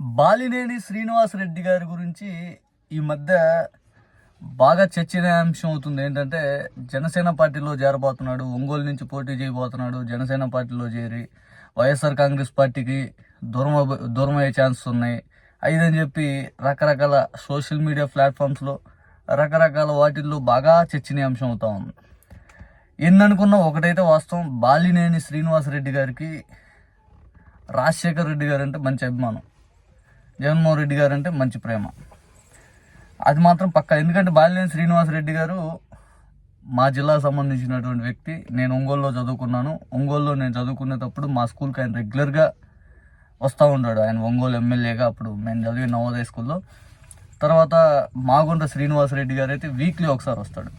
బాలినేని శ్రీనివాసరెడ్డి గారి గురించి ఈ మధ్య బాగా చర్చనీయాంశం అవుతుంది. ఏంటంటే జనసేన పార్టీలో చేరబోతున్నాడు ఒంగోలు నుంచి పోటీ చేయబోతున్నాడు జనసేన పార్టీలో చేరి వైఎస్ఆర్ కాంగ్రెస్ పార్టీకి దూరం దూరమయ్యే దూరం అయ్యే ఛాన్సెస్ ఉన్నాయి. అయిదని చెప్పి రకరకాల సోషల్ మీడియా ప్లాట్ఫామ్స్లో రకరకాల వాటిల్లో బాగా చర్చనీయాంశం అవుతా ఉంది. ఎన్ననుకున్నా ఒకటైతే వాస్తవం బాలినేని శ్రీనివాసరెడ్డి గారికి రాజశేఖర్ రెడ్డి గారు అంటే మంచి అభిమానం. జగన్మోహన్ రెడ్డి గారు అంటే మంచి ప్రేమ. అది మాత్రం పక్క. ఎందుకంటే బాలినేని శ్రీనివాసరెడ్డి గారు మా జిల్లాకు సంబంధించినటువంటి వ్యక్తి. నేను ఒంగోలులో చదువుకున్నాను. ఒంగోలులో నేను చదువుకునేటప్పుడు మా స్కూల్కి ఆయన రెగ్యులర్గా వస్తూ ఉంటాడు. ఆయన ఒంగోలు ఎమ్మెల్యేగా అప్పుడు మేము చదివిన నవోదయ స్కూల్లో. తర్వాత మాగుంట శ్రీనివాసరెడ్డి గారు అయితే వీక్లీ ఒకసారి వస్తాడు.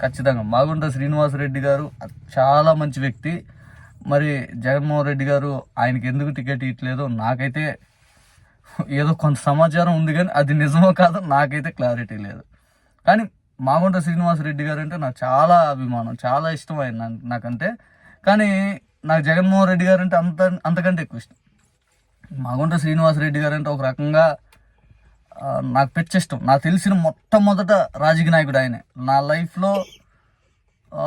ఖచ్చితంగా. మాగుంట శ్రీనివాసరెడ్డి గారు చాలా మంచి వ్యక్తి. మరి జగన్మోహన్ రెడ్డి గారు ఆయనకి ఎందుకు టికెట్ ఇవ్వట్లేదో నాకైతే ఏదో కొంత సమాచారం ఉంది కానీ అది నిజమో కాదో నాకైతే క్లారిటీ లేదు. కానీ మాగుంట శ్రీనివాసరెడ్డి గారు అంటే నాకు చాలా అభిమానం చాలా ఇష్టం ఆయన నాకంటే. కానీ నాకు జగన్మోహన్ రెడ్డి గారు అంటే అంత అంతకంటే ఎక్కువ ఇష్టం. మాగుంట శ్రీనివాసరెడ్డి గారు అంటే ఒక రకంగా నాకు పెచ్చ ఇష్టం. నాకు తెలిసిన మొట్టమొదట రాజకీయ నాయకుడు ఆయనే. నా లైఫ్లో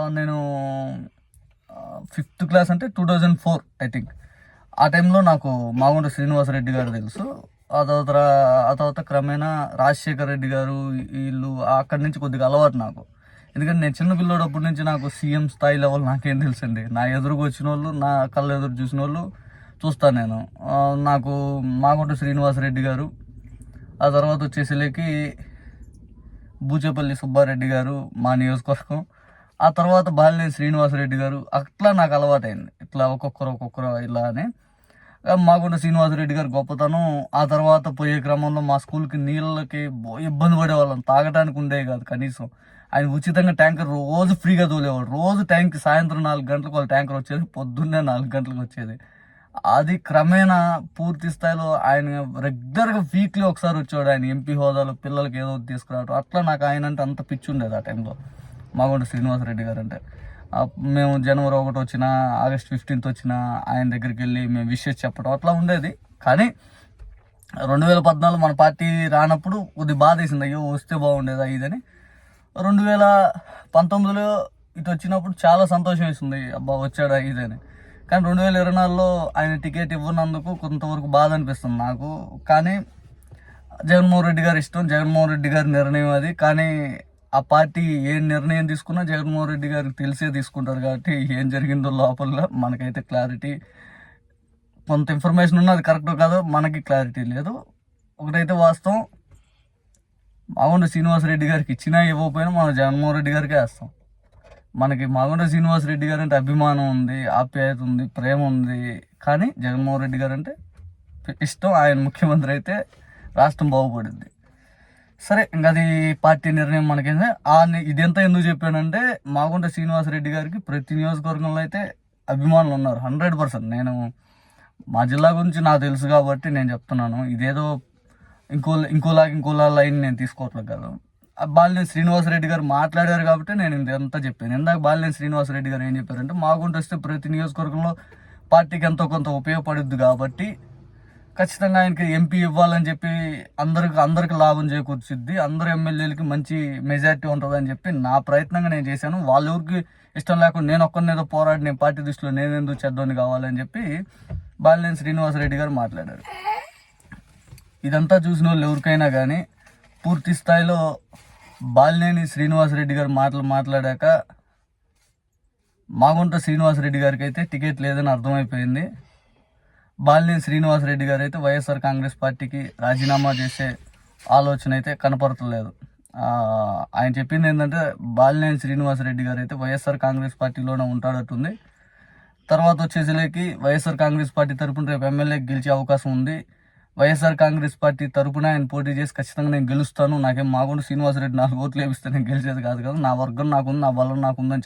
నేను ఫిఫ్త్ క్లాస్ అంటే two thousand four I think. ఆ టైంలో నాకు మాగుంట శ్రీనివాసరెడ్డి గారు తెలుసు. ఆ తర్వాత ఆ తర్వాత క్రమేణా రాజశేఖర్ రెడ్డి గారు వీళ్ళు అక్కడి నుంచి కొద్దిగా అలవాటు నాకు. ఎందుకంటే నేను చిన్న పిల్లోడప్పటి నుంచి నాకు సీఎం స్థాయి లెవెల్ నాకేం తెలుసండి. నా ఎదురుకు వచ్చిన వాళ్ళు నా కళ్ళ ఎదురు చూసిన వాళ్ళు చూస్తాను నేను. నాకు మాగుంట శ్రీనివాసరెడ్డి గారు ఆ తర్వాత వచ్చేసరికి బూచేపల్లి సుబ్బారెడ్డి గారు మా నియోజకవర్గం ఆ తర్వాత బాలినేని శ్రీనివాసరెడ్డి గారు అట్లా నాకు అలవాటైంది. ఇట్లా ఒక్కొక్కరు ఒక్కొక్కరు ఇలా అని. మాగుండ శ్రీనివాసరెడ్డి గారు గొప్పతనం ఆ తర్వాత పోయే క్రమంలో మా స్కూల్కి నీళ్ళకి ఇబ్బంది పడేవాళ్ళం. తాగడానికి ఉండేవి కాదు కనీసం. ఆయన ఉచితంగా ట్యాంకర్ రోజు ఫ్రీగా తోలేవాడు. రోజు ట్యాంక్ సాయంత్రం నాలుగు గంటలకు వాళ్ళ ట్యాంకర్ వచ్చేది పొద్దున్నే నాలుగు గంటలకు వచ్చేది. అది క్రమేణా పూర్తి స్థాయిలో ఆయన రెగ్యులర్గా వీక్లీ ఒకసారి వచ్చాడు ఆయన ఎంపీ హోదాలో పిల్లలకి ఏదో తీసుకురావడం అట్లా నాకు ఆయన అంటే అంత పిచ్చి ఉండేది ఆ టైంలో. మాగుంట శ్రీనివాసరెడ్డి గారు అంటే. మేము జనవరి ఒకటి వచ్చిన ఆగస్ట్ ఫిఫ్టీన్త్ వచ్చిన ఆయన దగ్గరికి వెళ్ళి మేము విషెస్ చెప్పడం అట్లా ఉండేది. కానీ రెండు వేల పద్నాలుగు మన పార్టీ రానప్పుడు కొద్ది బాధ వేసింది అయ్యో వస్తే బాగుండేదా ఇదని. రెండు వేల పంతొమ్మిదిలో ఇటు వచ్చినప్పుడు చాలా సంతోషం వేసింది. అబ్బా వచ్చాడా ఇదని. కానీ రెండు వేల ఇరవై నాలుగులో ఆయన టికెట్ ఇవ్వనందుకు కొంతవరకు బాధ అనిపిస్తుంది నాకు. కానీ జగన్మోహన్ రెడ్డి గారి ఇష్టం. జగన్మోహన్ రెడ్డి గారి నిర్ణయం అది. కానీ ఆ పార్టీ ఏ నిర్ణయం తీసుకున్నా జగన్మోహన్ రెడ్డి గారికి తెలిసే తీసుకుంటారు కాబట్టి ఏం జరిగిందో లోపల మనకైతే క్లారిటీ కొంత ఇన్ఫర్మేషన్ ఉన్నది కరెక్ట్ కాదో మనకి క్లారిటీ లేదు. ఒకటైతే వాస్తవం మాగుండ శ్రీనివాసరెడ్డి గారికి ఇచ్చినా ఇవ్వకపోయినా మనం జగన్మోహన్ రెడ్డి గారికే వేస్తాం. మనకి మాగుండ శ్రీనివాసరెడ్డి గారు అంటే అభిమానం ఉంది ఆప్యాయత ఉంది ప్రేమ ఉంది. కానీ జగన్మోహన్ రెడ్డి గారు అంటే ఇష్టం ఆయన ముఖ్యమంత్రి అయితే రాష్ట్రం బాగుపడింది సరే ఇంకా అది పార్టీ నిర్ణయం మనకేంది? ఆ ఇదంతా ఎందుకు చెప్పానంటే మాగుంట శ్రీనివాసరెడ్డి గారికి ప్రతి నియోజకవర్గంలో అయితే అభిమానులు ఉన్నారు హండ్రెడ్ పర్సెంట్. నేను మా జిల్లా గురించి నాకు తెలుసు కాబట్టి నేను చెప్తున్నాను. ఇదేదో ఇంకో ఇంకోలా ఇంకోలా లైన్ నేను తీసుకోవట్లేదు కాదు. ఆ బాలినేని శ్రీనివాసరెడ్డి గారు మాట్లాడారు కాబట్టి నేను ఇదంతా చెప్పాను. ఇందాక బాలినేని శ్రీనివాసరెడ్డి గారు ఏం చెప్పారంటే మాగుంట వస్తే ప్రతి నియోజకవర్గంలో పార్టీకి ఎంతో కొంత ఉపయోగపడుద్ది కాబట్టి ఖచ్చితంగా ఆయనకి ఎంపీ ఇవ్వాలని చెప్పి అందరికి అందరికి లాభం చేకూర్చిద్ది. అందరు ఎమ్మెల్యేలకి మంచి మెజారిటీ ఉంటుందని చెప్పి నా ప్రయత్నంగా నేను చేశాను. వాళ్ళ ఊరికి ఇష్టం లేకుండా నేను ఒక్కరిని ఏదో పోరాడి నేను పార్టీ దృష్టిలో నేను ఎందుకు చెడ్డోని కావాలని చెప్పి బాలినేని శ్రీనివాసరెడ్డి గారు మాట్లాడారు. ఇదంతా చూసిన వాళ్ళు ఎవరికైనా కానీ పూర్తి స్థాయిలో బాలినేని శ్రీనివాసరెడ్డి గారు మాటలు మాట్లాడాక మాగుంట శ్రీనివాసరెడ్డి గారికి అయితే టికెట్ లేదని అర్థమైపోయింది. బాలినేని శ్రీనివాసరెడ్డి గారు అయితే వైఎస్ఆర్ కాంగ్రెస్ పార్టీకి రాజీనామా చేసే ఆలోచన అయితే కనపడతలేదు ఆయన చెప్పింది ఏంటంటే బాలినేని శ్రీనివాసరెడ్డి గారు అయితే వైఎస్ఆర్ కాంగ్రెస్ పార్టీలోనే ఉంటాడట్టుంది. తర్వాత వచ్చేసరికి వైఎస్ఆర్ కాంగ్రెస్ పార్టీ తరపున రేపు ఎమ్మెల్యేకి గెలిచే అవకాశం ఉంది. వైఎస్ఆర్ కాంగ్రెస్ పార్టీ తరపున ఆయన పోటీ చేసి ఖచ్చితంగా నేను గెలుస్తాను. నాకేం మాకుండా శ్రీనివాసరెడ్డి నాలుగు ఓట్లు వేపిస్తే నేను గెలిచేది కాదు కదా. నా వర్గం నాకుంది నా బలం నాకుందని